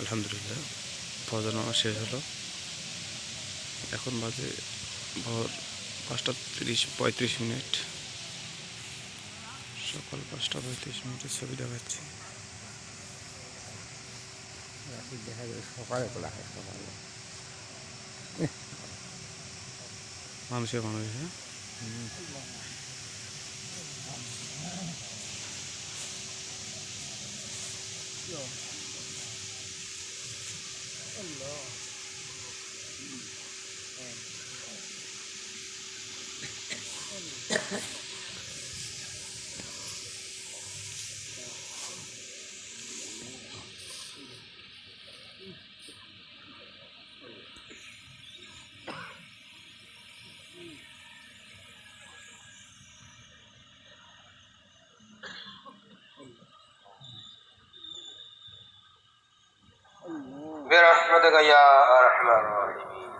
আলহামদুলিল্লাহ ফজর নামাজ শেষ হলো। এখন বাজে ভোর পাঁচটা তিরিশ পঁয়ত্রিশ মিনিট। সকাল পাঁচটা পঁয়ত্রিশ মিনিটের ছবি দেখাচ্ছি। রাতে দেখা যায় সকালে তোলা হয় সকালে। মানুষের মানুষ হ্যাঁ? Hello. رحمتك يا أرحم الراحمين